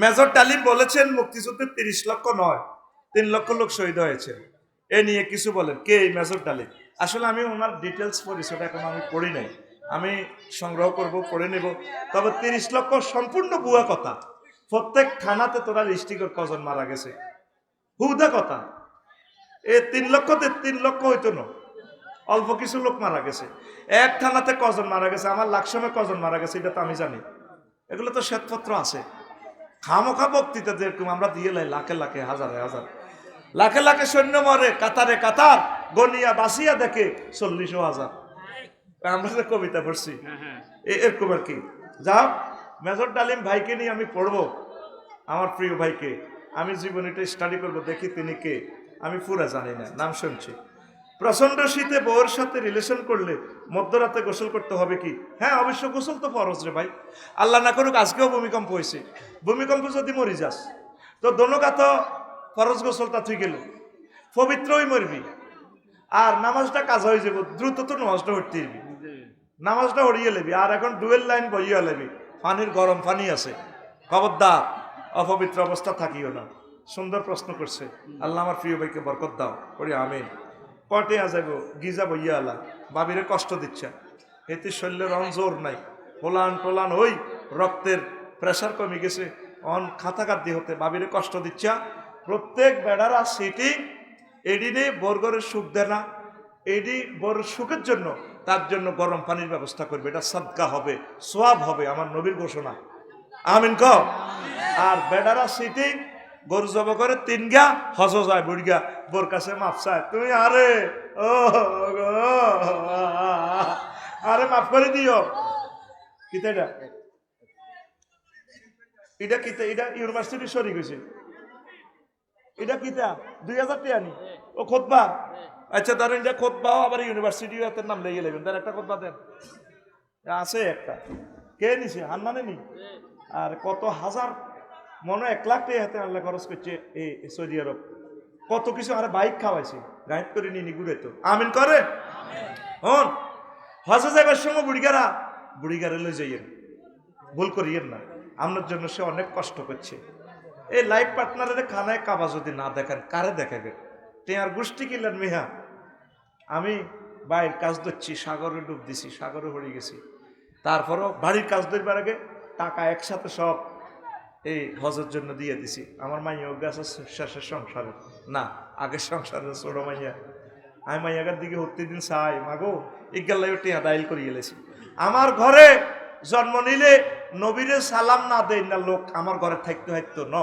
Major ডালিম বলেছেন, মুক্তিযুদ্ধে তিরিশ লক্ষ নয়, তিন লক্ষ লোক শহীদ হয়েছে। এ নিয়ে কিছু বলেন। কে এই মেজর ডালিম আসলে আমি ওনার ডিটেলস পরিচয়টা এখন আমি পড়ি নাই। আমি সংগ্রহ করব, পড়ে নেব। তবে তিরিশ লক্ষ সম্পূর্ণ বুয়া কথা। প্রত্যেক থানাতে তোরা লিস্টি কর কজন মারা গেছে? হুদা কথা। এ তিন লক্ষতে তিন লক্ষ হইতো না। অল্প কিছু লোক মারা গেছে। এক থানাতে কজন মারা গেছে? আমার লাকসমে কজন মারা গেছে? এটা তো আমি জানি। এগুলো তো শ্বেতপত্র আছে। খামোখা বক্তৃতা যেরকম আমরা দিয়ে লাই লাখে লাখে হাজারে হাজার। লাখে লাখে সৈন্য মরে কাতারে কাতার গনিয়া বাসিয়া দেখে চল্লিশও হাজার। আমরা যে কবিতা পড়ছি এ- এরকম আর কি। যাও মেজর ডালিম ভাইকে নিয়ে আমি পড়ব আমার প্রিয় ভাইকে। আমি জীবনীটা স্টাডি করব দেখি তিনি কে। আমি পুরা জানি না নাম শুনছি। প্রচণ্ড শীতে বউয়ের সাথে রিলেশন করলে মধ্যরাতে গোসল করতে হবে কি? হ্যাঁ অবশ্য গোসল তো ফরজ রে ভাই। আল্লাহ না করুক, আজকেও ভূমিকম্প হয়েছে। ভূমিকম্প যদি মরি যাস, তো দোনোকা তো ফরজ গোসলটা তুই গেল পবিত্রই মরবি। আর নামাজটা কাজ হয়ে যাব, দ্রুত তো নামাজটা দিবি নামাজটা হরিয়ে লেবি, আর এখন ডুয়েল লাইন বইয়া লেবি। পানির গরম পানি আছে। খবরদার, অপবিত্র অবস্থা থাকিও না। সুন্দর প্রশ্ন করছে। আল্লাহ আমার প্রিয় ভাইকে বরকত দাও। করি আমিন। কটে আ যাইব, গিজা বইয়া আলা। বাবিরে কষ্ট দিচ্ছে। এতে শরীরের রং জোর নাই। পোলান টোলান ওই রক্তের প্রেশার কমে গেছে। অন খাতাকাদ্দি হতে বাবিরে কষ্ট দিচ্ছে। প্রত্যেক বেড়ারা সিটি, এডিনে বর্গরের সুখ দেয় না। এডি বড় সুখের জন্য, তার জন্য গরম পানির ব্যবস্থা করবে। এটা সাদকা হবে, সোয়াব হবে, আমার নবীর ঘোষণা। আমিন ক আর বেডারা সিটি গরু জব করে, তিন গা, হজ যায়, বুড়ি গা। বোর কাছে মাপ চায়, তুমি আরে, ও আরে মাফ করে দিও। কিতা এটা? এটা কিতা? এটা ইউনিভার্সিটি সরি গেছে এটা কিতা? দুই হাজার টাকা নি? ও খোদবা আচ্ছা ধরেন এটা খোদবাও আবার ইউনিভার্সিটি নাম লেগে নেবেন তার একটা খোদবা দেন। আছে একটা। কে নিছে? হান্নানে নি? আর কত হাজার মনে এক লাখ টাকা হাতে আল্লাহ খরচ করছে এই সৌদি আরব। কত কিছু আর বাইক খাওয়াইছে গাইড করে নিয়ে নি ঘুরে তো। আমিন করে? হন হজে যাবার সময় বুড়িগারা বুড়িগারে লই যাইয়েন। ভুল করিয়েন না। আপনার জন্য সে অনেক কষ্ট করছে। এই লাইফ পার্টনারের খানায় কাবা যদি না দেখেন কারে দেখাবে? টেয়ার গোষ্ঠী কিনলেন মেহা আমি বাইরের কাজ ধরছি সাগরে ডুব দিছি সাগরে হয়ে গেছি। তারপরও বাড়ির কাজ ধরবার আগে টাকা একসাথে সব এই হজের জন্য দিয়ে দিছি। আমার মাইয়া গাছ শেষের সংসারে। না আগের সংসারে ছোট মাইয়া। আমি মাইয়াগার দিকে হত্যি দিন চাই। মাগো ইগাল্লাই টিয়া দাইল করিয়ে এলেছি আমার ঘরে জন্ম নিলে নবীরে সালাম না দেয় না লোক আমার ঘরে থাকতে থাকতো ন।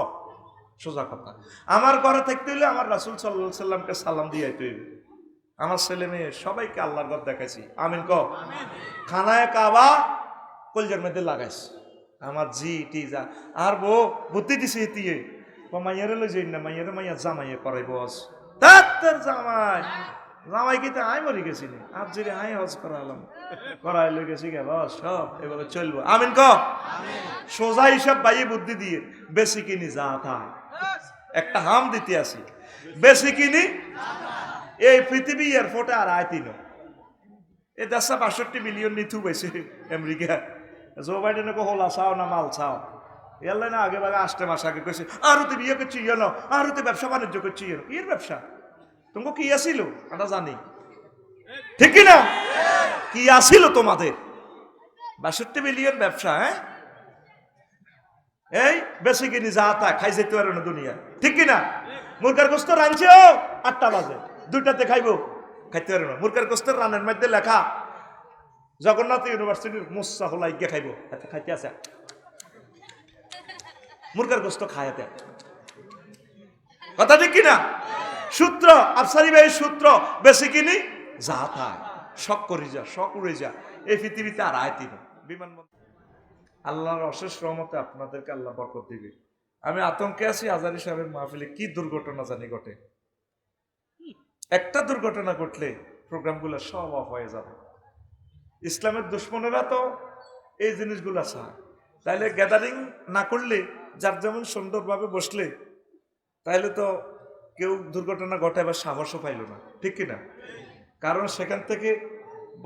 সোজা কথা। আমার ঘরে থাকতে হইলে আমার রাসুল সাল্লাহ সাল্লামকে সালাম দিয়ে হইবে। আমার ছেলে মেয়ে সবাইকে আল্লাহর ঘর দেখাইছি। আমিন ক খানায় কাবা কলজার মধ্যে লাগাইছি। আমার জি টি যা আর বউ বুদ্ধি দিছে এতিয়ে ও মাইয়ারে লই যাই না মাইয়ারে মাইয়া জামাইয়ে করাই বস তার জামাই জামাই কিন্তু আই মরি গেছি নি আর যদি আই হজ করালাম করাই লই গেছি গে বস সব এভাবে চলবো আমিন ক সোজা হিসাব বাইয়ে বুদ্ধি দিয়ে বেশি কিনি যা থা একটা হাম দিতে আসি বেশি কিনি এই পৃথিবী এয়ারপোর্টে আর আয় তিন এই দেশটা বাষট্টি মিলিয়ন নিথু বেশি আমেরিকা জো বাইডেনকে হলা, চাও না মাল, চাও। এলে না আগে বাগে আসতে মাস আগে কইছে, আরও তুই বিয়ে করছি ইয়ে আরও তুই ব্যবসা বাণিজ্য করছি ইয়ে এর ব্যবসা? তোমাকে কি আসিল? আমরা জানি। ঠিক কি না কি আসিল তোমাদের? বাষট্টি মিলিয়ন ব্যবসা হ্যাঁ? এই, বেশি কিনি যা তা, খাই যেতে পারে না দুনিয়া। ঠিক কি না মুরগার গোস্ত রাঁধছে আটটা বাজে। দুইটাতে খাইবো। খাইতে পারে না। মুরগার গোস্তের রানের মধ্যে লেখা জগন্নাথ ইউনিভার্সিটির মুসা হলাই গিয়ে খাইবো। এত খাইতে আছে। মুরগার গোস্ত খায়াতে কথা ঠিক কিনা? সূত্র, আফসারি ভাইয়ের সূত্র, বেশি কিনি? যা তা। শখ করি যা, শখ উড়ে যা। এই পৃথিবীতে আর আয় তিন বিমানবন্দর। আল্লাহর অশেষ রহমতে আপনাদেরকে আল্লাহ বরকত দিবে। আমি আতঙ্কে আছি, আজারি সাহেবের মাহফিলে কি দুর্ঘটনা জানি ঘটে। একটা দুর্ঘটনা ঘটলে প্রোগ্রামগুলো সব অফ হয়ে যাবে। ইসলামের দুশ্মনেরা তো এই জিনিসগুলো চায়। তাইলে গ্যাদারিং না করলে, যার যেমন সুন্দরভাবে বসলে, তাইলে তো কেউ দুর্ঘটনা ঘটে বা সাহসও পাইল না, ঠিক কিনা? কারণ সেখান থেকে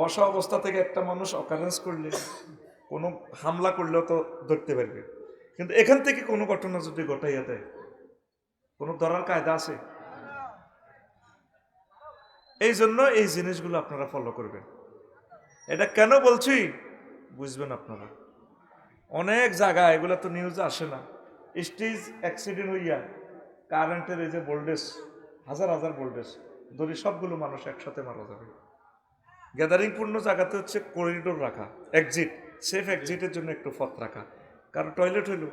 বসা অবস্থা থেকে একটা মানুষ অকারেন্স করলে, কোনো হামলা করলেও তো ধরতে পারবে। কিন্তু এখান থেকে কোনো ঘটনা যদি ঘটাইয়া দেয়, কোনো ধরার কায়দা আছে? এই জন্য এই জিনিসগুলো আপনারা ফলো করবেন। এটা কেন বলছি? বুঝবেন আপনারা। অনেক জায়গা এগুলো তো নিউজে আসে না। স্টেজ অ্যাক্সিডেন্ট হইয়া কারেন্টের এই যে ভোল্টেজ হাজার হাজার ভোল্টেজ ধরি সবগুলো মানুষ একসাথে মারা যাবে। গ্যাদারিং পূর্ণ জায়গাতে হচ্ছে করিডোর রাখা এক্সিট সেফ এক্সিটের জন্য একটু পথ রাখা। কারণ টয়লেট হইল,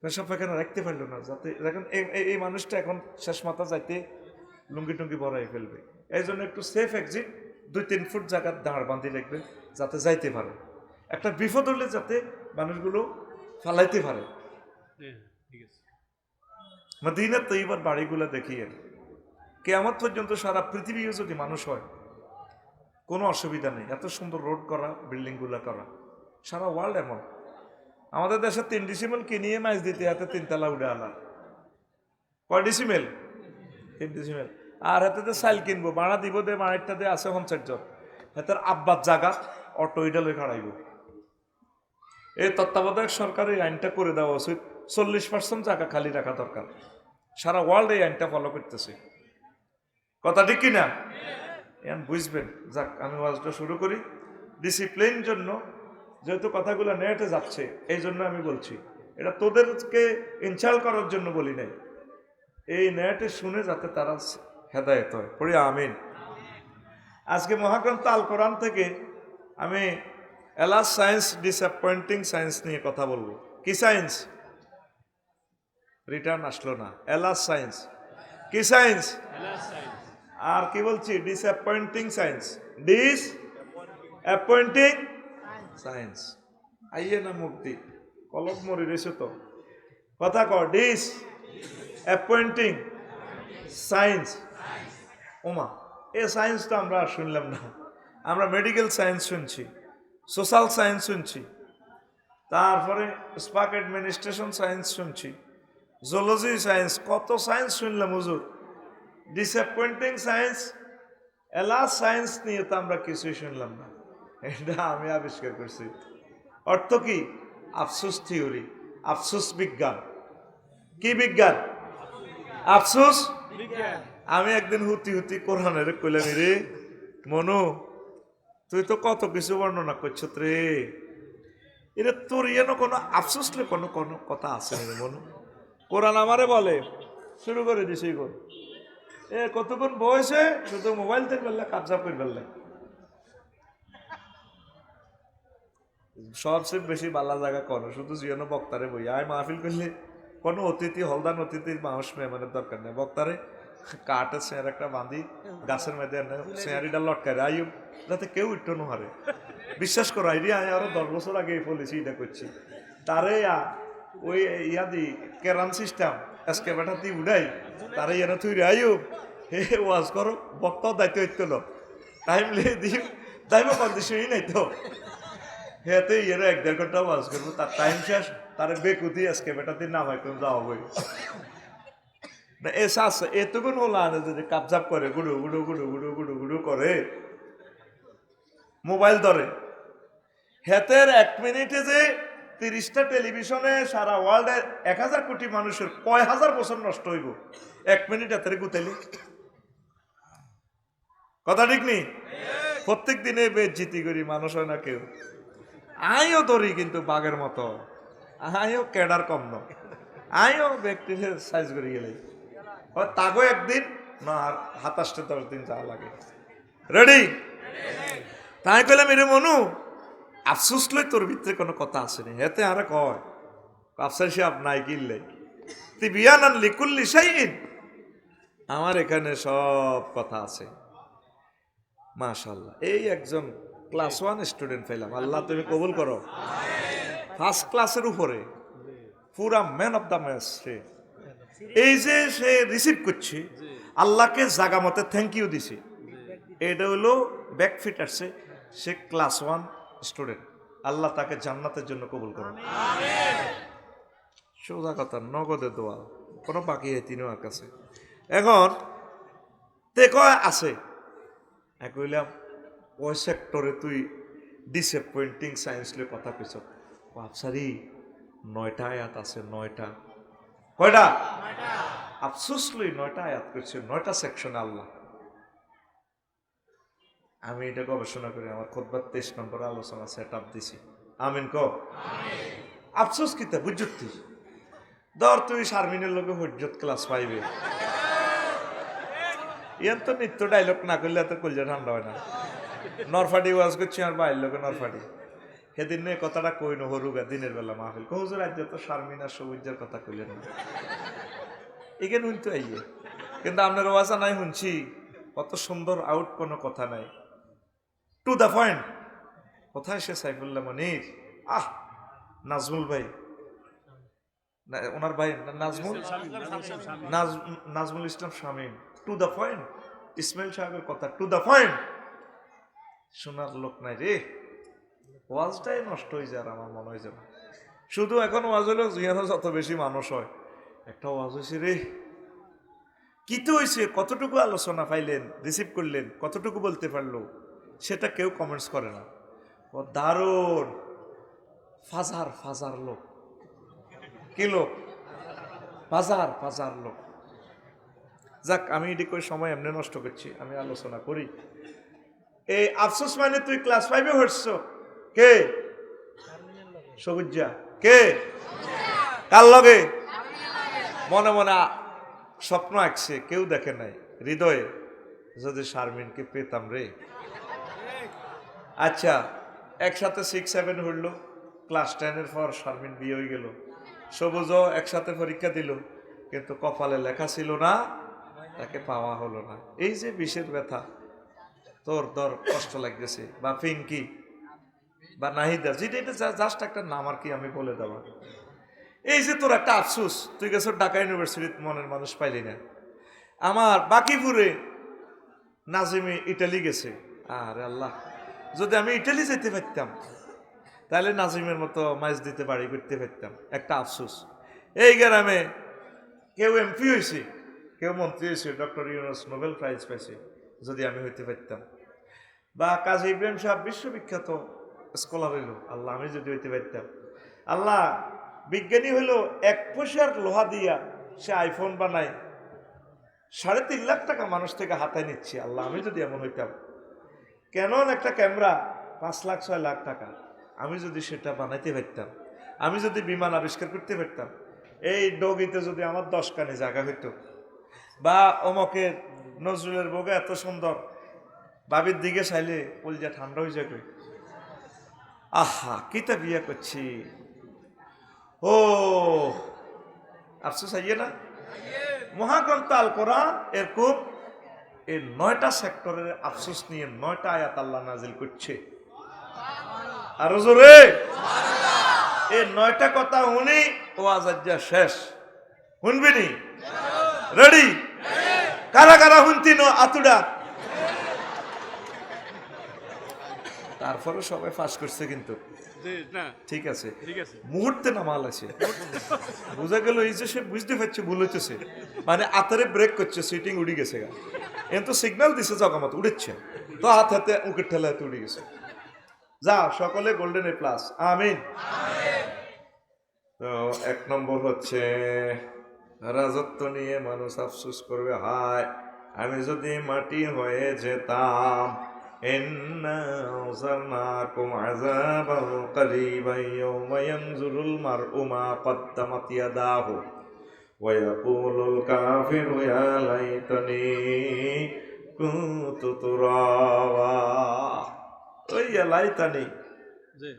পেশাব পায়খানা রাখতে পারল না, যাতে দেখেন এই মানুষটা এখন শেষ মাথা যাইতে লুঙ্গি টুঙ্গি বড়াই ফেলবে। এই জন্য একটু সেফ এক্সিট দুই তিন ফুট জায়গার দাঁড় বাঁধি রাখবেন যাতে যাইতে পারে। একটা বিপদ হলে যাতে মানুষগুলো ফালাইতে পারে। মদিনা তৈবার বাড়িগুলো দেখিয়ে কেয়ামত পর্যন্ত সারা পৃথিবীও যদি মানুষ হয় কোনো অসুবিধা নেই। এত সুন্দর রোড করা বিল্ডিংগুলো করা সারা ওয়ার্ল্ড এমন। আমাদের দেশে তিন ডিসিমেল কিনিয়ে মাছ দিতে হাতে তিনতলা উড়ে আলা কয় ডিসিমেল তিন ডিসিমেল আর হাতে সাইল কিনবো বাড়া দিব দে মাড়িটা দে, আছে পঞ্চাশ জন। হাতের আব্বার জায়গা অটো লই খাড়াইব। এই তত্ত্বাবধায়ক সরকার এই আইনটা করে দেওয়া উচিত। চল্লিশ পার্সেন্ট জায়গা খালি রাখা দরকার। সারা ওয়ার্ল্ড এই আইনটা ফলো করতেছে। কথা ঠিক কিনা এখন বুঝবেন। যাক, আমি ওয়াজটা শুরু করি। ডিসিপ্লিন জন্য যেহেতু কথাগুলো নেটে যাচ্ছে, এই জন্য আমি বলছি। এটা তোদেরকে ইনসাল করার জন্য বলি নাই। এই নেটে শুনে যাতে তারা হেদায়ত হয়। পড়ি আমিন। আজকে মহাগ্রন্থ আল কোরআন থেকে আমি এলাস সায়েন্স ডিসঅ্যাপয়েন্টিং সায়েন্স নিয়ে কথা বলব। কি সায়েন্স? রিটার্ন আসলো না। Alas science. কি সায়েন্স? আর কি বলছি? Disappointing science. Dish? Disappointing science. আইয়ে না মুক্তি কলক মরি রয়েছে তো। কথা কর ডিস? Appointing science. ওমা, এ সায়েন্স তো আমরা শুনলাম না। আমরা মেডিকেল সায়েন্স শুনছি সোশ্যাল সায়েন্স শুনছি, তারপরে স্পাক অ্যাডমিনিস্ট্রেশন সায়েন্স শুনছি জুলজি সায়েন্স কত সায়েন্স শুনলাম হুজুর। ডিসঅ্যাপয়েন্টিং সায়েন্স এলাস সায়েন্স নিয়ে তো আমরা কিছুই শুনলাম না। এটা আমি আবিষ্কার করছি। অর্থ কি? আফসোস থিওরি আফসোস বিজ্ঞান। কি বিজ্ঞান? আফসোস? আমি একদিন হুতি হুতি কোরআনের কইলাম রে মনু, তুই তো কত কিছু বর্ণনা করছ রে। এটা তোর ইয়ে কোনো আফসোসলে কোনো কোনো কথা আছে না রে মনু? কোরআন আমারে বলে, শুরু করে দিছি গো এ, কতক্ষণ বয়সে শুধু মোবাইল থেকে ফেললে কাবজা করে ফেললে সবচেয়ে বেশি বালা জায়গা করো, শুধু জিয়ানো বক্তারে বই। আয় মাহফিল করলে কোনো অতিথি, হলদান অতিথি মানুষ মেহমানের দরকার নেই। বক্তারে কাঠের চেয়ার একটা বাঁধি গাছের মেয়েদের চেয়ারিটা লটকায় আইব যাতে কেউ ইট্টো নোহারে বিশ্বাস করো আইরি আমি আরও দশ বছর আগে এই পলিসি এটা করছি তারে ওই ইয়া দি কেরান সিস্টেম আজকে বেটা তুই উড়াই তারে ইয়ানো তুই আইব হে ওয়াজ করো বক্তাও দায়িত্ব না টাইম লিয়ে দিই টাইমও কন্ডিশনই নাই তো হেতে ইয়ের এক দেড় ঘণ্টা ওয়াজ করব তার টাইম শেষ তার বেকুতি আজকে বেটা দিন নামাই করে যাওয়া হই না, এ শাস এতগুণ হলো আনে যদি কাপজাপ করে, গুডু গুডু গুডু গুডু গুডু গুডু করে। মোবাইল ধরে। হেতের এক মিনিটে যে তিরিশটা টেলিভিশনে সারা ওয়ার্ল্ডের এক হাজার কোটি মানুষের কয় হাজার বছর নষ্ট হইব? এক মিনিট এতের গুতাইলে কথা ঠিক নেই প্রত্যেক দিনে বেজ্জিতি করি, মানুষ হয় না কেউ। আইও ধরি কিন্তু বাঘের মতো। আইও কেডার কম ন আইও ব্যক্তির সাইজ করে গেলে। তাগো একদিন না আর সাতাশটা দশ দিন যাওয়া লাগে। রেডি তাই কইলাম এরে মনু আফসোস লই তোর ভিতরে কোনো কথা আসেনি হেতে আর কয় আফসার সাহেব নাই কিনলে। তুই বিয়ান আন লিকুল্লি সাইন আমার এখানে সব কথা আছে। মাশাল্লাহ এই একজন ক্লাস ওয়ান স্টুডেন্ট পেলাম আল্লাহ তুমি কবুল করো। ফার্স্ট ক্লাসের উপরে পুরা ম্যান অফ দ্য ম্যাচ সে এই যে সে রিসিভ করছে আল্লাহকে জাগা মতে থ্যাংক ইউ দিছে। এটা হলো ব্যাক ফিট আসছে সে ক্লাস ওয়ান স্টুডেন্ট আল্লাহ তাকে জান্নাতের জন্য কবুল করুন। সোজা কথা নগদে দোয়া। কোনো বাকি হয় তিনি আর কাছে এখন তে কয় আছে? আমি কইলাম ওই সেক্টরে তুই ডিসঅ্যাপয়েন্টিং সায়েন্স লিয়ে কথা কইছ। আফসারি নয়টা আয়াত আছে নয়টা। কয়টা? আফসোস লই নয়টা আয়াত করছে নয়টা সেকশনে আল্লাহ। আমি এটা গবেষণা করে আমার খোদবার তেইশ নম্বর আলোচনা সেট আপ দিছি। আমিন ক আফসোস কিতা বুঝত তুই ধর তুই শারমিনের লোকে হজ্জত ক্লাস পাইবে। ইয়ান তো নিত্য ডায়লগ না করলে এত কলজা ঠান্ডা হয় না। নরফাটি ওয়াজ করছি আমার বাইর লোকে নরফাটি। সেদিন কথাটা কই হরুগা, দিনের বেলা মাহফিল। কহুজুর রাজ্য তো শারমিন সবুজের কথা কইলেন না। এখানে শুনতে আইয়ে। কিন্তু আপনার ওয়াজা নাই শুনছি। কত সুন্দর আউট কোনো কথা নাই। টু দ্য পয়েন্ট কোথায় সে সাইফুল্লাহ মনির? আহ, নাজমুল ভাই। ওনার ভাই নাজমুল? নাজ- Nazmul Islam Shamim. To the point Ismail সাহেবের কথা। টু দ্য পয়েন্ট শোনার লোক নাই রে। ওয়াজটাই নষ্ট হয়ে যায় আর আমার মনে হয় যেন। শুধু এখন ওয়াজ হলো জিয়ানো যত বেশি মানুষ হয়, একটা ওয়াজ হয়েছে রে। কি তো হয়েছে? কতটুকু আলোচনা পাইলেন রিসিভ করলেন, কতটুকু বলতে পারল? সেটা কেউ কমেন্টস করে না। ও দারুণ। ফাজার ফাজার লোক। কি লোক? বাজার ফাজার লোক। যাক, আমি এটি করে সময় এমনি নষ্ট করছি, আমি আলোচনা করি। এই, আফসোস মানে তুই ক্লাস ফাইভে হচ্ছ কে? সবুজা কে? কার লগে? মনে মনে স্বপ্ন আঁকছে, কেউ দেখে নাই। হৃদয়ে, যদি শারমিনকে পেতাম রে। আচ্ছা একসাথে সিক্স সেভেন হইল। ক্লাস টেনের পর শারমিন বিয়ে হয়ে গেল। সবুজও একসাথে পরীক্ষা দিল। কিন্তু কপালে লেখা ছিল না, তাকে পাওয়া হলো না। এই যে বিষের ব্যথা, তোর দর কষ্ট লাগতেছে। বা পিঙ্কি বা নাহিদা যেটা এটা জাস্ট একটা নাম আর কি আমি বলে দেওয়া এই যে তোর একটা আফসোস, তুই গেছ ঢাকা ইউনিভার্সিটির মনের মানুষ পাইলি না। আমার বাকিপুরে নাজিমে ইটালি গেছে। আরে আল্লাহ, যদি আমি ইটালি যেতে পারতাম, তাহলে নাজিমের মতো মাছ দিতে পারি করতে পারতাম। একটা আফসোস। এই গ্রামে কেউ এমপি হয়েছে, কেউ মন্ত্রী হয়েছে, ডক্টর ইউনুস নোবেল প্রাইজ পাইছে, যদি আমি হইতে পারতাম। বা কাজী ইব্রাহিম সাহেব বিশ্ববিখ্যাত স্কলার হইল। আল্লাহ, আমি যদি হইতে পারতাম। আল্লাহ, বিজ্ঞানী হইল, এক পয়সার লোহা দিয়া সে আইফোন বানায়। সাড়ে তিন লাখ টাকা মানুষ থেকে হাতায় নিচ্ছে। আল্লাহ, আমি যদি এমন হইতাম। কেন একটা ক্যামেরা পাঁচ লাখ, ছয় লাখ টাকা। আমি যদি সেটা বানাইতে পারতাম। আমি যদি বিমান আবিষ্কার করতে পারতাম। এই ডগিতে যদি আমার দশ কানে জায়গা হইতো। বা অমকের নজরুলের বগে এত সুন্দর। বাবির দিকে চাইলে কলজা ঠান্ডা হয়ে যাবে আহা কিতা বিয়া করছি? ও, আফসোস আইয়ে না? মহাগ্রন্থ আল কোরআন এরকম এই নয়টা সেক্টরের আফসোস নিয়ে নয়টা আয়াত আল্লাহ নাজিল করছে। আরও জোরে? এই নয়টা কথা উনি ও আজাজ্জা শেষ। শুনবি নি রেডি? কারা কারা শুনতি ন আতুডা? তারপরে সবাই ফাঁস করছে কিন্তু। ঠিক আছে। মুহূর্তে নামাল আছে। বোঝা গেল এই যে সে বুঝতে পারছে ভুল হইতেছে। মানে আতারে ব্রেক করছে সিটিং উড়ে গেছে গা। এন তো সিগন্যাল দিছে জগমত উড়েছে। তো হাত হাতে উঁকের ঠেলা হাতে উড়ে গেছে। যা সকলে গোল্ডেন এ প্লাস আমিন। তো এক নম্বর হচ্ছে রাজত্ব নিয়ে মানুষ আফসোস করবে। হায় আমি যদি মাটি হয়ে যেতাম إنا أرسلناكم عذابا قريبا يوم ينظر المرء ما قدمت يداه ويقول الكافر يا ليتني كنت ترابا ওই ইয়া লাইতানি যে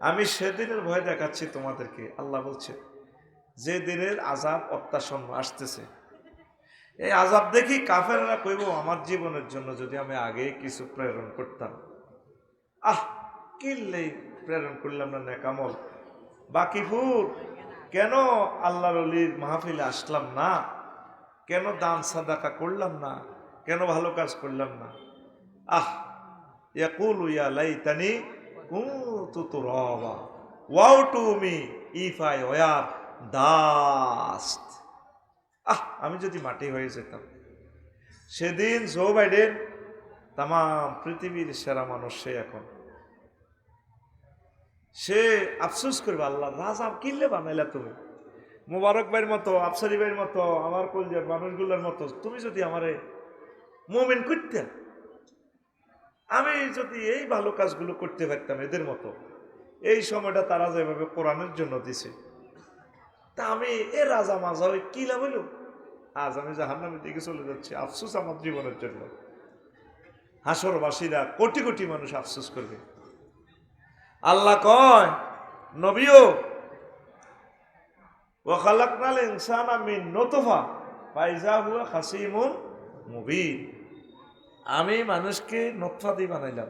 আমি সেদিনের ভয় দেখাচ্ছি তোমাদেরকে আল্লাহ বলছে যে দিনের আজাব অত্যাসন্ন আসতেছে এই আজাব দেখি কাফেররা কইব, আমার জীবনের জন্য যদি আমি আগে কিছু প্রেরণ করতাম। আহ কিনলেই প্রেরণ করলাম না নেকামল। বাকিপুর কেন আল্লাহর অলির মাহফিলে আসলাম না? কেন দান সাদাকা করলাম না? কেন ভালো কাজ করলাম না? আহ, ইয়াকুলু ইয়া লাইতানি কুনতু তুরাবা। Woe to me if I were dust ah, আমি যদি মাটি হয়ে যেতাম। সেদিন জো বাইডেন তাম পৃথিবীর সেরা মানুষ সে এখন। সে আফসোস করবে, আল্লাহ, রাজা কিনলে বানাইলা তুমি? মোবারক ভাইয়ের মতো, আফসারি ভাইয়ের মতো, আমার কলজার মানুষগুলোর মতো, তুমি যদি আমারে মোমেন করতে। আমি যদি এই ভালো কাজগুলো করতে পারতাম এদের মতো। এই সময়টা তারা যেভাবে কোরআনের জন্য দিছে। তা আমি এ রাজা মাজা ওই কি লাভ হইল? আজ আমি জাহান্নামের দিকে চলে যাচ্ছি, আফসোস আমার জীবনের জন্য। হাসরবাসীরা কোটি কোটি মানুষ আফসোস করবে। আল্লাহ কয়, নবীও ও খালাকনাল ইনসান আমিন নতফা ফাইজা হুয়া খাসিমুন মুবিন। আমি মানুষকে নতফা দিয়ে বানাইলাম।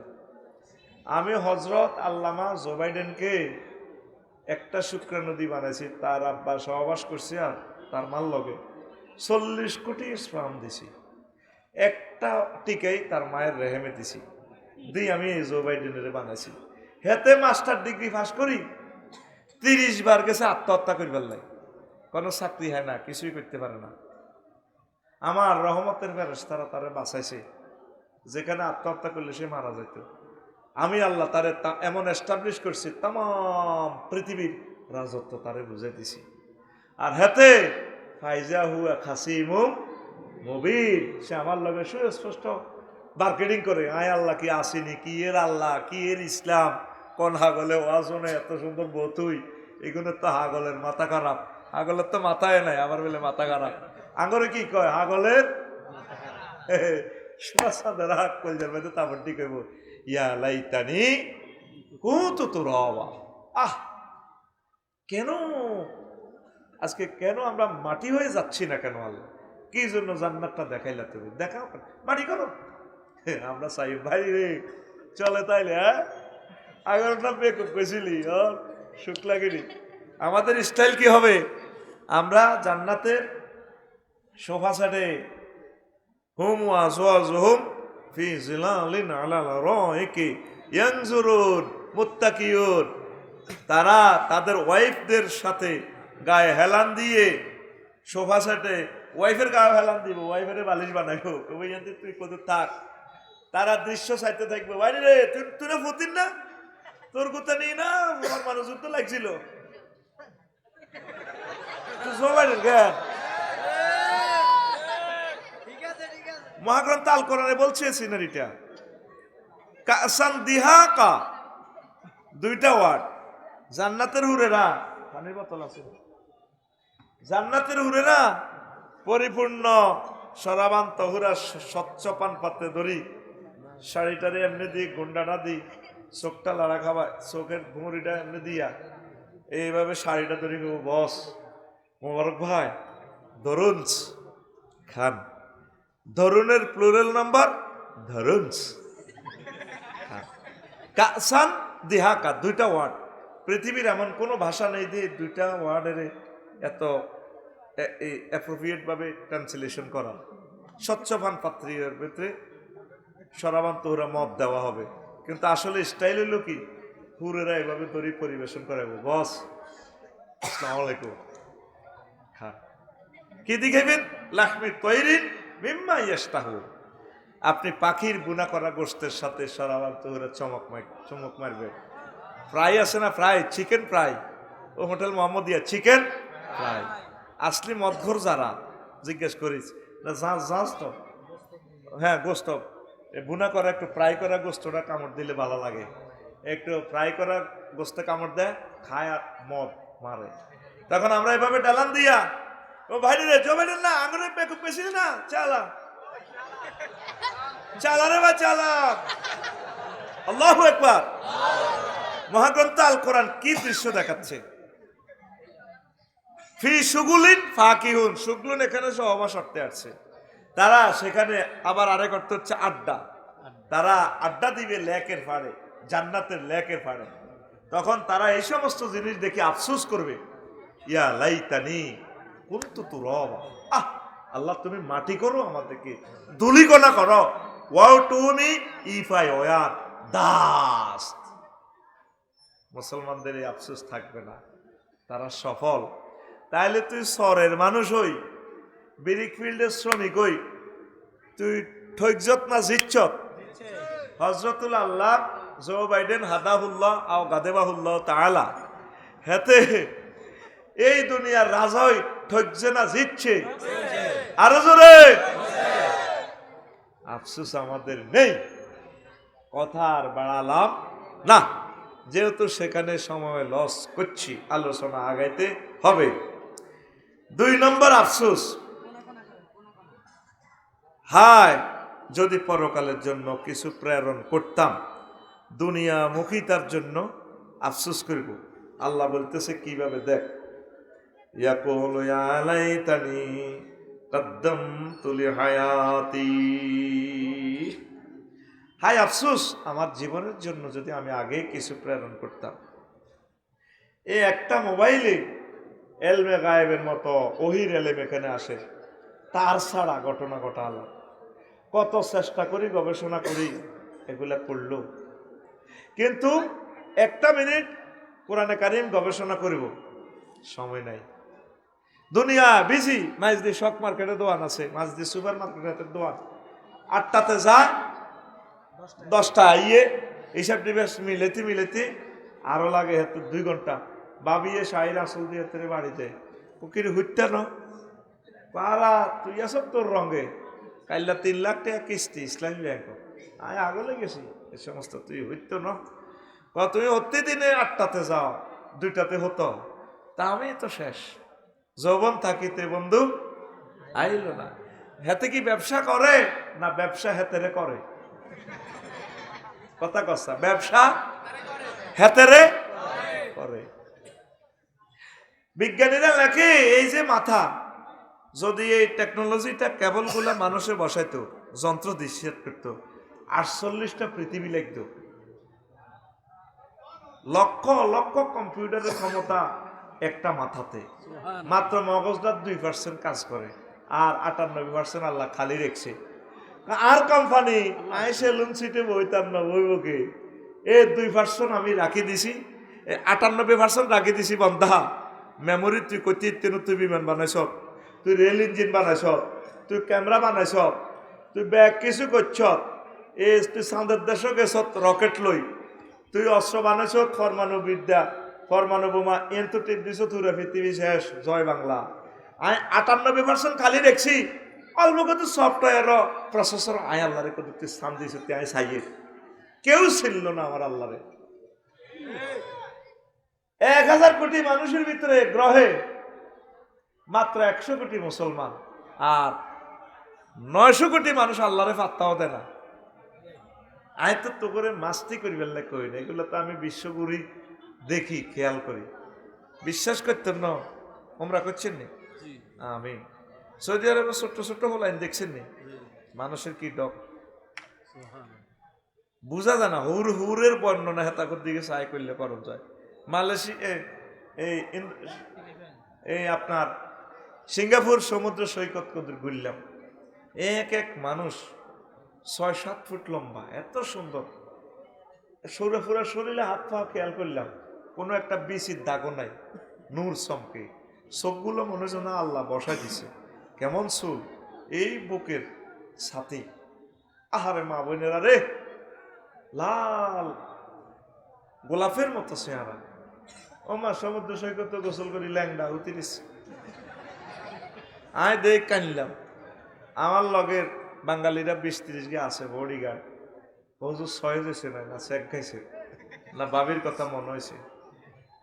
আমি হজরত আল্লামা জো বাইডেনকে একটা শুক্রাণু দিয়ে বানাইছি, তার আব্বা সহবাস করছি আর তার মাল লগে। চল্লিশ কোটি স্পাম দিছি। একটা টিকেই তার মায়ের রেহেমে দিছি। দি আমি জো বাইডেনের বানাইছি। হেতে মাস্টার ডিগ্রি পাস করি, তিরিশ বার গেছে আত্মহত্যা করিবার লাই। কোনো চাকরি হয় না, কিছুই করতে পারে না। আমার রহমতের ফেরস তারা তারা বাঁচাইছে। যেখানে আত্মহত্যা করলে সে মারা যেত আমি আল্লাহ তারে এমন এস্টাবলিশ করছি তাম পৃথিবীর রাজত্ব তারে বুঝাই দিছি। আর হেতে ফাইজা হুয়া খাসিমু মুবিন। সে আমার লগে সুস্পষ্ট মার্কেটিং করে, আয় আল্লাহ, কি আসেনি? কি এর আল্লাহ? কি এর ইসলাম? কোন হাগলে ওয়াজনে এত সুন্দর বতুই এগুলো তো হাগলের মাথা খারাপ। হাগলের তো মাথায় নাই আমার বলে মাথা খারাপ। আঙ্গরে কি কয়? হাগলের শ্মশানের হাক কলজার মধ্যে তারপরটি কইব ইয়া লাইতানি কুতু তো রবা আহ কেন? আজকে কেন আমরা মাটি হয়ে যাচ্ছি না কেন আল্লাহ? কি জন্য জান্নাতটা দেখাইলা তুমি? দেখাও মাটি করো। আমরা চাই ভাই রে। চলে তাইলে হ্যাঁ? এগারোটা মেকআপ করেছিলি ও শুক্লা গিরি আমাদের স্টাইল কি হবে? আমরা জান্নাতের সোফা সেটে হুম ওয়াজওয়াজহুম তারা তাদের ওয়াইফদের সাথে গায়ে হেলান দিয়ে, সোফা সেটে, ওয়াইফের গায়ে হেলান দিব, ওয়াইফের বালিশ বানাইবো। ওই জানতে তুই কত থাক। তারা দৃশ্য সাইতে থাকবে বাইরে রে, তুই তুই ফতির না? তোর কথা নেই না? আমার মানুষ তো লাগছিল। জ্ঞান মহাগ্রন্থ আল কোরআনে বলছে সিনারিটা কাসান দিহাকা, দুইটা ওয়ার্ড জান্নাতের হুরেরা, পানির বোতল আছে। জান্নাতের হুরেরা পরিপূর্ণ সরাবান তহুরা স- স্বচ্ছ পান পাতে ধরি। শাড়িটারে এমনি দিই, গুন্ডাটা দিই, চোখটা লাড়া খাবা চোখের ভুঁড়িটা এমনি দিয়া। এইভাবে শাড়িটা ধরি বস, মোবারক ভাই, দরুনস, খান। ধরুনের প্লুরাল নাম্বার ধরুনস। কাসান দিহাকা দুইটা ওয়ার্ড পৃথিবীর এমন কোনো ভাষা নেই যে দুইটা ওয়ার্ডের এত অ্যাপ্রোপ্রিয়েট ভাবে ট্রান্সলেশন করা। স্বচ্ছ পান পাত্রীর ভিতরে সরাবান তোহরা মত দেওয়া হবে। কিন্তু আসলে স্টাইল হইল কি? হুরেরা এভাবে তৈরি পরিবেশন করাবো বস, আসসালামু আলাইকুম। খান কি দিখাইবেন লাখমি তৈরিন। মিম্মা ইয়াস্তাহু আপনি পাখির বুনা করা গোস্তের সাথে সরাবার তোহরা চমক চমক মারবে। ফ্রাই আছে না ফ্রাই? Chicken fry? ও হোটেল মোহাম্মদিয়া, চিকেন ফ্রাই। আসলি মদঘর যারা, জিজ্ঞেস করিস, না যাস যাস তো হ্যাঁ গোস্ত। বুনা করা, একটু ফ্রাই করা গোস্তটা কামড় দিলে ভালো লাগে। একটু ফ্রাই করা গোস্তে কামড় দেয়, খায় আর মদ মারে। তখন আমরা এভাবে ডালান দিয়া ও ভাই রে জমেন না চালা। চালা রে বা চালা। আল্লাহ একবার মহাগ্রন্থ আল কোরআন কি দৃশ্য দেখাচ্ছে? ফি সুগুলিন ফাকিহুন, সুগুলিন এখানে সহবাস অর্থে আসছে তারা সেখানে আবার আরেক অর্থ হচ্ছে আড্ডা। তারা আড্ডা দিবে লেকের ফাড়ে, জান্নাতের লেকের ফাড়ে। তখন তারা এই সমস্ত জিনিস দেখে আফসোস করবে। ইয়া লাইতানি কুন্তু তু রবা আহ, আল্লাহ তুমি মাটি করো, আমাদেরকে ধুলিকণা করো। Woe to me if I were dust. মুসলমানদের এই আফসোস থাকবে না। তারা সফল। তাইলে তুই সরের মানুষ হই বিরিক ফিল্ডের শ্রমিক হই। তুই ঠৈকজত না জিচ্ছত হজরতুল আল্লাহ, জো বাইডেন, হাদাহুল্লাহ, আও গাদেবাহুল্লাহ তাআলা। হেতে এই দুনিয়ার রাজাই ঠকছে না জিতছে? আরও জোরে। আফসোস আমাদের নেই। কথা আর বাড়ালাম না। যেহেতু সেখানে সময় লস করছি আলোচনা আগাইতে হবে। দুই নম্বর আফসোস। হায় যদি পরকালের জন্য কিছু প্রেরণ করতাম দুনিয়ামুখিতার জন্য আফসোস করব। আল্লাহ বলতেছে কীভাবে দেখ? ইয়া লাইতানি কদ্দামতু লিহায়াতি হায় আফসোস, আমার জীবনের জন্য যদি আমি আগে কিছু প্রেরণ করতাম। এই একটা মোবাইলে এলমে গায়েবের মতো ওহির এলেম এখানে আসে। তার ছাড়া ঘটনা ঘটালো কত চেষ্টা করি, গবেষণা করি, এগুলা করল। কিন্তু একটা মিনিট কোরআনে কারিম গবেষণা করিব। সময় নাই। দুনিয়া বিজি মাঝ দিয়ে শক মার্কেটে দোয়ান আছে মাঝ দিয়ে সুপার মার্কেটের দোয়ান আটটাতে যায়, দশটা আইয়ে এইসব ডিভাইস মিলেতি মিলেতি, আরও লাগে হাতে দুই ঘণ্টা। বাবিয়ে শাহির আসল দিয়ে হাতে বাড়িতে। কুকির হুইটটা ন পারা তুই আসব তোর রঙে? কাইলা তিন লাখ টাকা কিস্তি, ইসলামী ব্যাংক। আয় আগলে গেছি, এ সমস্ত তুই হইতো ন। তুমি অতি দিনে আটটাতে যাও, দুইটাতে হতো। তা আমি তো শেষ। যৌবন থাকিতে বন্ধু আইল না। হেতে কি ব্যবসা করে না ব্যবসা হেতেরে করে কথা কসা ব্যবসা হেতেরে করে বিজ্ঞানীরা লেখে, এই যে মাথা, যদি এই টেকনোলজিটা কেবল কেবলগুলা মানুষে বসাইতো, যন্ত্র দৃশ্যের করত আটচল্লিশটা পৃথিবী লিখত। লক্ষ লক্ষ কম্পিউটারের ক্ষমতা একটা মাথাতে। মাত্র মগজটার দুই পার্সেন্ট কাজ করে আর আটানব্বই পার্সেন্ট আল্লাহ খালি রেখছে। আর কোম্পানি আই সেলুন সিটে বইতাম না বইব কি? এ দুই পার্সেন্ট আমি রাখি দিছি এ আটানব্বই পার্সেন্ট রাখি দিছি বন্ধা। মেমোরি তুই কতি তেন তুই বিমান বানাইছ তুই রেল ইঞ্জিন বানাইছ তুই ক্যামেরা বানাইছ তুই ব্যাগ কিছু করছ এ তুই চাঁদের দেশ গেছ রকেট লই তুই অস্ত্র বানাইছ পরমাণু বিদ্যা। পরমাণু বোমা পৃথিবী শেষ, জয় বাংলা। আমি আটানব্বই পার্সেন্ট খালি দেখছি। অল্প কত সফটওয়্যার প্রসেসর আয় আল্লাহরে কত স্থান দিয়েছ তুই সাইয়ে কেউ ছিল না আমার আল্লাহরে। এক হাজার কোটি মানুষের ভিতরে গ্রহে মাত্র একশো কোটি মুসলমান, আর নয়শো কোটি মানুষ আল্লাহরে পাত্তাও দেয় না। আয় তো তো করে মাস্তি করিবেন না কই না, এগুলো তো আমি বিশ্বগুরি। দেখি খেয়াল করি। বিশ্বাস করতেন না তোমরা করছেন নি আমি সৌদি আরবে ছোট্ট ছোট্ট হলাইন দেখছেন নি মানুষের কি ডক? বুঝা যায় না হুর হুরের বর্ণনা হেতাকর দিকে সাই করলে করণ যায়। মালয়েশিয়া এই এই আপনার সিঙ্গাপুর সমুদ্র সৈকত কদর ঘুরলাম। এক এক মানুষ ছয় সাত ফুট লম্বা এত সুন্দর। সৌরা ফুরা শরীরে হাত পা খেয়াল করলাম। কোনো একটা বিচির দাগও নাই, নূর চমকে। চোখগুলো মনে যেন আল্লাহ বসাই দিছে। কেমন চুল এই বুকের সাথে আহারে মা বোনেরা রে! লাল গোলাপের মতো চেহারা। ও মা, সমুদ্র সৈকত গোসল করি, ল্যাংডা উতিরিস আয় দেখ কানলাম আমার লগের বাঙালিরা বিশ তিরিশ গিয়ে আছে বডি গার্ড হুজুর ছয় হয়েছে না না, চেক খাইছে। না, বাবির কথা মনে হয়েছে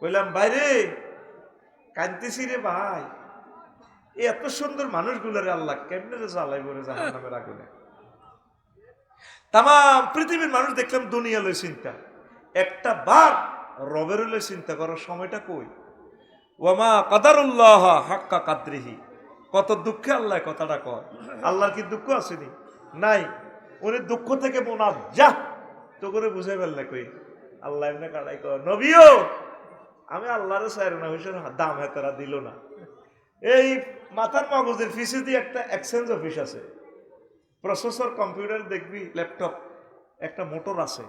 কইলাম, বাইরে, কাঁদতেছি রে ভাই। এত সুন্দর মানুষগুলোরে আল্লাহ কেমনে যে জ্বালাই বলে জাহান আগুনে? তাম পৃথিবীর মানুষ দেখলাম দুনিয়া লই চিন্তা। একটা বার রবের লই চিন্তা করার সময়টা কই? ওয়ামা কাদারুল্লাহ হাক্কা কাদ্রিহি। কত দুঃখে আল্লাহ কথাটা কয়। আল্লাহর কি দুঃখ আসেনি নাই। উনি দুঃখ থেকে মোনা যা তো করে বুঝে ফেললে কই? আল্লাহ এমনি কাটাই কয়, নবীও আমি আল্লাহরে চাই না হইসের দাম হেতারা দিল না। এই মাথার মগজের ফিসে দিয়ে একটা এক্সচেঞ্জ অফিস আছে। প্রসেসর কম্পিউটার দেখবি ল্যাপটপ একটা মোটর আছে।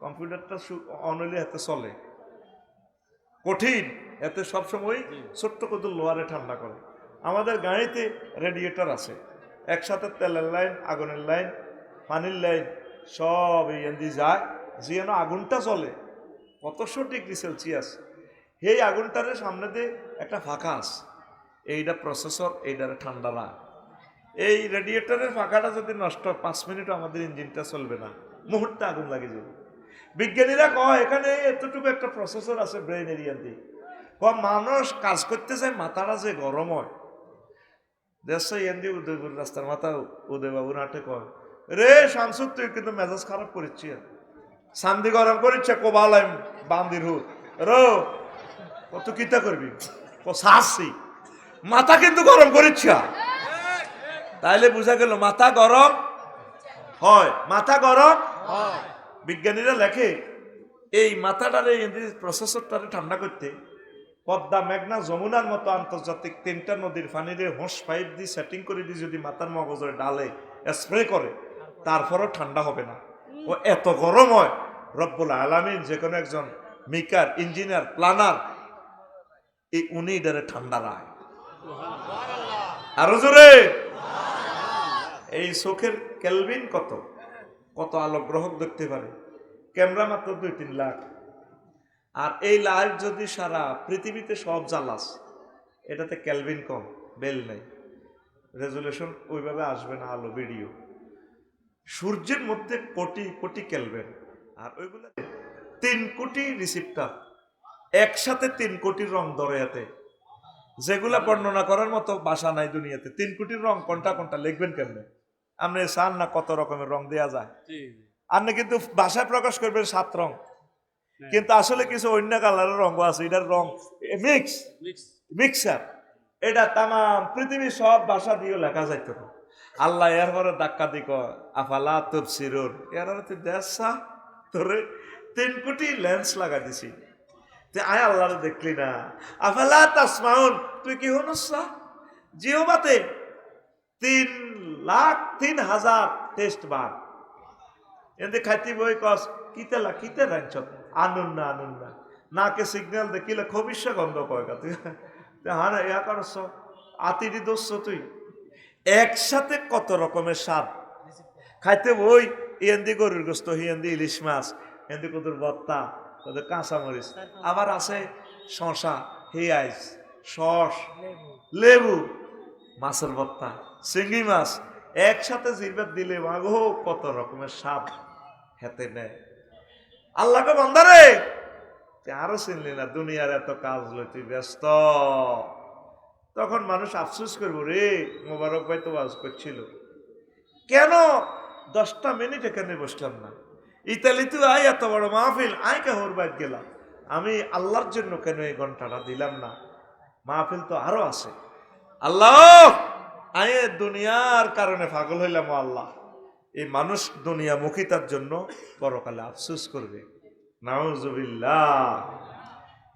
কম্পিউটারটা অনলি হাতে চলে। কঠিন এতে সবসময় ছোট্ট কত লোয়ারে ঠান্ডা করে। আমাদের গাড়িতে রেডিয়েটর আছে। একসাথে তেলের লাইন আগুনের লাইন পানির লাইন সব এই এন্দি যায়। যেন আগুনটা চলে কতশো ডিগ্রি সেলসিয়াস এই আগুনটারে সামনে দিয়ে একটা ফাঁকা আছে এইটা প্রসেসর এইটারে ঠান্ডা রাখ এই রেডিয়েটরের ফাঁকাটা যদি নষ্ট, পাঁচ মিনিট আমাদের ইঞ্জিনটা চলবে না। মুহূর্তে আগুন লাগে যাবে। বিজ্ঞানীরা কয়, এখানে এতটুকু একটা প্রসেসর আছে ব্রেন এরিয়াতে ক মানুষ কাজ করতে চায় মাথাটা যে গরম হয়। দেশ এন্দি উদয়পুর রাস্তার মাথা উদয়বাবু নাটে কয়, রে শামসুর, তুই কিন্তু মেজাজ খারাপ করিচ্ছি সান্দি গরম করিচ্ছে কোবালাম বান্দির হুত রো কত কিতা করবি? শাসি মাথা কিন্তু গরম করিচ্ছি তাইলে বোঝা গেল মাথা গরম? হয়। মাথা গরম? বিজ্ঞানীরা লেখে, এই মাথাটারে প্রসেসরটারে ঠান্ডা করতে পদ্মা, মেঘনা, যমুনার মতো আন্তর্জাতিক তিনটা নদীর পানিরে হোঁস পাইপ দিয়ে সেটিং করে দিয়ে যদি মাথার মগজের ডালে স্প্রে করে, তারপরও ঠান্ডা হবে না। ও এত গরম হয়। রব্বুল আলামিন যে কোনো একজন মেকার, ইঞ্জিনিয়ার, প্লানার এই উনি এটারে ঠান্ডা রায়। আরও জোরে। এই চোখের কেলভিন কত? কত আলোক গ্রহক দেখতে পারে? ক্যামেরা মাত্র দুই তিন লাখ। আর এই লাইট যদি সারা পৃথিবীতে সব জ্বালাস এটাতে ক্যালভিন কম, বেল নেই। রেজুলেশন ওইভাবে আসবে না আলো ভিডিও। সূর্যের মধ্যে কোটি কোটি ক্যালভেন আর ওইগুলো তিন কোটি রিসিপ্টার একসাথে তিন কোটির রং ধরে এতে। যেগুলা বর্ণনা করার মতো বাসা নাই দুনিয়াতে। তিন কোটির রং কোনটা কোনটা লিখবেন কেমনে? আপনি চান না কত রকমের রং দেয়া যায়? আপনি কিন্তু ভাষায় প্রকাশ করবেন সাত রং। কিন্তু আসলে কিছু অন্য কালারের রঙ আছে। এটার রং মিক্স। মিক্স। মিক্সার। এটা তাম পৃথিবীর সব ভাষা দিয়েও লেখা যাইত। আল্লাহ এর পরে ধাক্কা দিক আফালা তোর সিরুর এর তুই দেশা তোরে তিন কোটি লেন্স লাগা দিছি। তুই আয় আল্লাহরে দেখলি না। আফালা তাসমাউন, তুই কি হনস জিওবাতে তিন লাখ তিন হাজার টেস্ট বার এতে খাইতে বই কস, কিতে লা কিতে রাঞ্চ আনুন না আনুন না। নাকে সিগন্যাল দেখিলে খবিষ্য গন্ধ কয় কা তুই। হানা ইয়া করছ আতিরি দোষ তুই। একসাথে কত রকমের স্বাদ। খাইতে বই এন্দি গরুর গোস্ত, হিয়েন্দি ইলিশ মাছ এন্দি কদুর বত্তা কদুর কাঁচা মরিচ। আবার আছে শশা হিয়াইস সস লেবু। মাছের ভর্তা চিংড়ি মাছ। একসাথে জিরবাত দিলে মাগো কত রকমের সাপ হেতে নেয়। আল্লাহকে বন্দারে তুই আরও চিনলি না দুনিয়ার এত কাজ লই তুই ব্যস্ত। তখন মানুষ আফসোস করব রে মোবারক ভাই তো ওয়াজ করছিল। কেন? দশটা মিনিট এখানে বসলাম না। ইতালি আয়, এত বড় মাহফিল। আয় কে হরবাদ গেলাম আমি আল্লাহর জন্য কেন এই ঘন্টাটা দিলাম না? মাহফিল তো আরও আছে। আল্লাহ! আয়ে দুনিয়ার কারণে পাগল হইলাম আল্লাহ। এই মানুষ দুনিয়া মুখিতার জন্য পরকালে আফসুস করবে। নাউজুবিল্লাহ।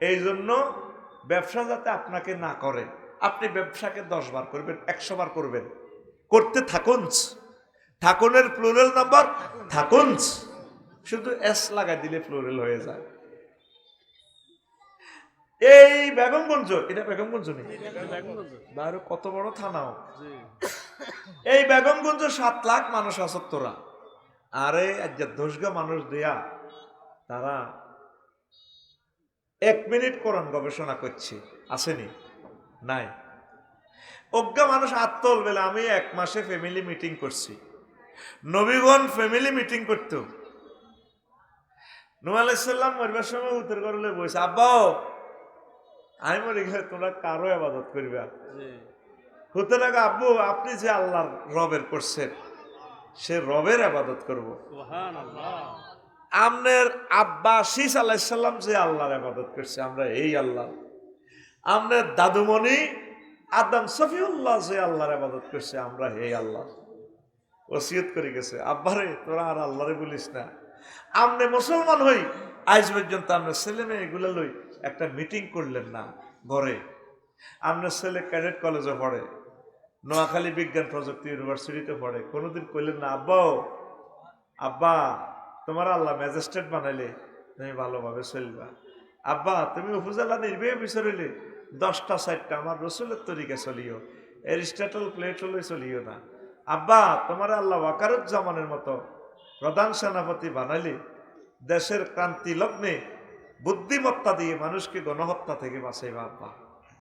এই জন্য ব্যবসা যাতে আপনাকে না করে, আপনি ব্যবসাকে দশ বার করবেন, একশো বার করবেন। করতে থাকুন। থাকুনের প্লুরাল নাম্বার থাকুন। শুধু এস লাগাই দিলে ফ্লোরেল হয়ে যায়। এই বেগমগঞ্জ, এটা বেগমগঞ্জ নেই? বাইরে কত বড় থানাও এই বেগমগঞ্জ সাত লাখ মানুষ আছে তোরা। আরে আজ দশগা মানুষ দেয়া তারা এক মিনিট কোরআন গবেষণা করছে। আসেনি? নাই? অজ্ঞা মানুষ আত্মল বেলা আমি এক মাসে ফ্যামিলি মিটিং করছি। নবীগণ ফ্যামিলি মিটিং করতো। নু আলাইসাল্লাম মরবার সময় উত্তর করলে বলছে আব্বাও আমি মরে গেলে তোমরা কারও আবাদত করবে। লাগে আব্বু আপনি যে আল্লাহর রবের করছেন সে রবের আবাদত করব। আমনের আব্বা শীষ আলাইসাল্লাম যে আল্লাহর আবাদত করছে আমরা এই আল্লাহ আমনের দাদুমণি আদম সফিউল্লাহ যে আল্লাহর আবাদত করছে আমরা এই আল্লাহ ওসিয়ত করে গেছে আব্বারে তোরা আর আল্লাহরে বলিস না। আমনে মুসলমান হই, আজ পর্যন্ত আমরা ছেলে মেয়ে এগুলো লই একটা মিটিং করলেন না, ঘরে। আপনার ছেলে ক্যাডেট কলেজে পড়ে, নোয়াখালী বিজ্ঞান প্রযুক্তি ইউনিভার্সিটিতে পড়ে। কোনোদিন কইলেন না আব্বাও আব্বা, তোমার আল্লাহ ম্যাজিস্ট্রেট বানাইলে তুমি ভালোভাবে চলবা। আব্বা, তুমি উপজেলা নির্বাহী হইলে দশটা সাইডটা আমার রসুলের তরিকে চলিও। এরিস্টাটল প্লেট হলে চলিও না। আব্বা, তোমার আল্লাহ ওয়াকারুজ্জামানের মতো প্রধান সেনাপতি বানালে দেশের ক্রান্তি লগ্নে বুদ্ধিমত্তা দিয়ে মানুষকে গণহত্যা থেকে বাঁচাইবা আব্বা।